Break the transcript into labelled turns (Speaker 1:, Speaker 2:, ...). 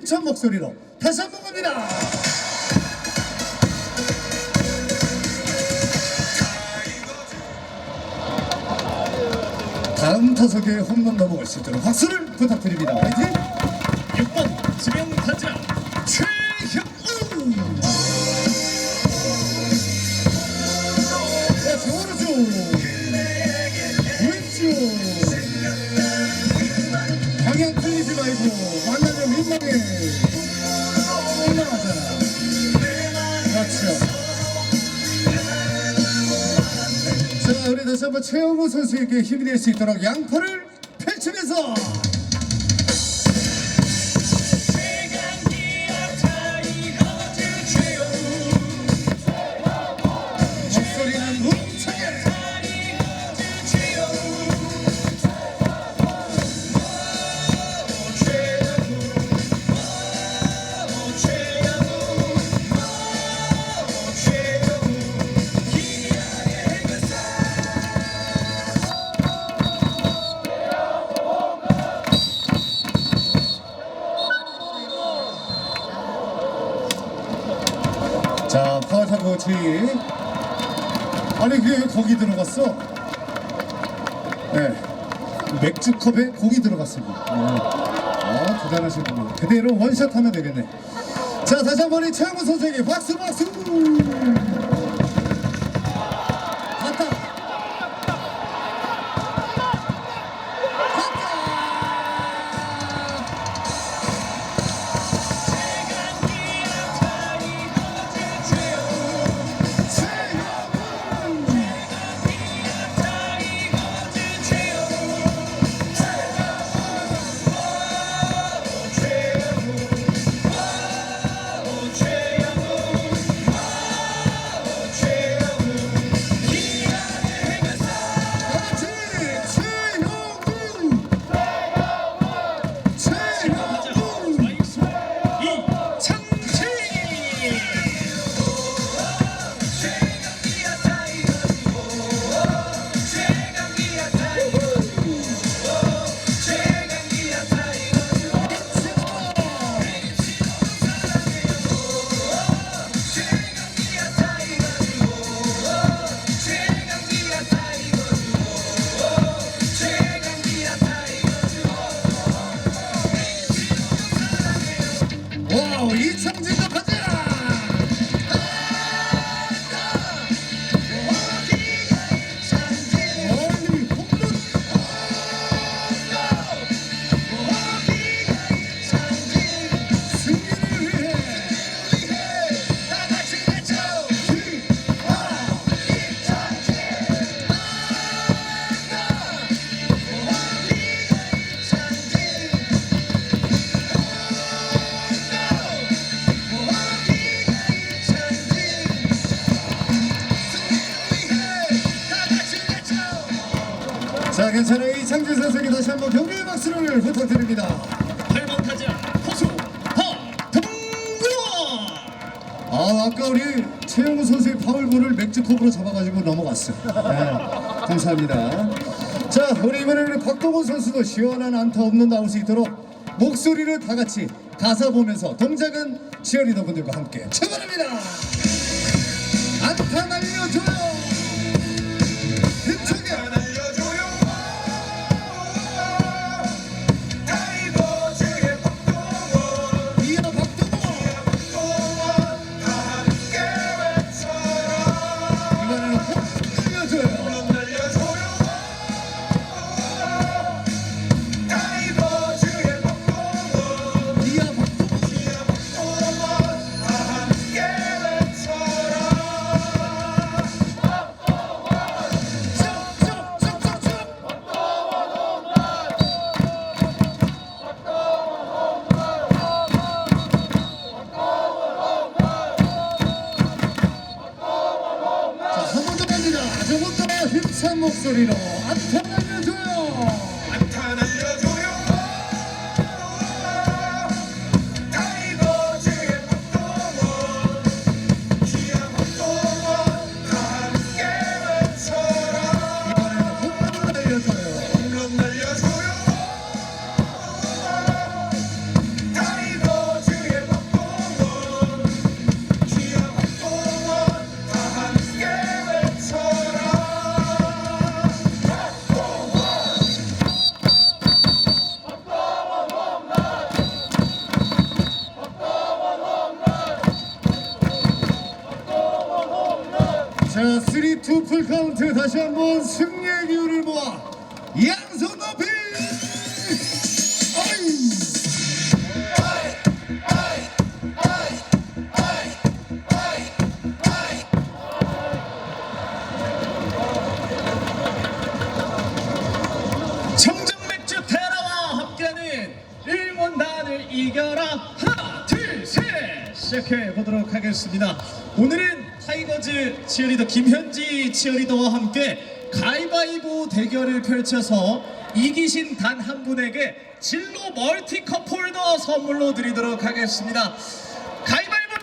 Speaker 1: 힘찬 목소리로 다시 한 번 갑니다. 다음 타석에 홈런 넘어갈 수 있도록 박수를 부탁드립니다. 화이팅!
Speaker 2: 6번 지명 타자
Speaker 1: 최형우! 자, 오른쪽! 자, 우리 다시 한번 최영우 선수에게 힘이 될 수 있도록 양팔을 펼치면서 주의. 아니, 그게 왜 거기 들어갔어? 네. 맥주컵에 고기 들어갔습니다. 네. 아, 대단하신 분이에요. 그대로 원샷 하면 되겠네. 자, 다시 한 번 이 최영우 선수에게 박수, 박수! 자 괜찮아요 이창진 선수에게 다시 한번 격려의 박수를 부탁드립니다
Speaker 2: 8번 타자 허동구원
Speaker 1: 아 아까 우리 최영우 선수의 파울볼을 맥주컵으로 잡아가지고 넘어갔어. 네, 감사합니다. 자 우리 이번에는 박동원 선수도 시원한 안타 없는 나올 수 있도록 목소리를 다 같이 가사 보면서 동작은 치어리더 분들과 함께 출발합니다. 안타 날려줘요. 힘차게. 목소리로 자, 3, 2, 풀 카운트. 다시 한번 승리의 기운을 모아 양손 높이!
Speaker 2: 청정맥주 테라와 함께하는 일본단을 이겨라. 하나 둘 셋! 시작해 보도록 하겠습니다. 오늘은 타이거즈 치어리더 김현지 치어리더와 함께 가위바위보 대결을 펼쳐서 이기신 단 한 분에게 진로 멀티컵 홀더 선물로 드리도록 하겠습니다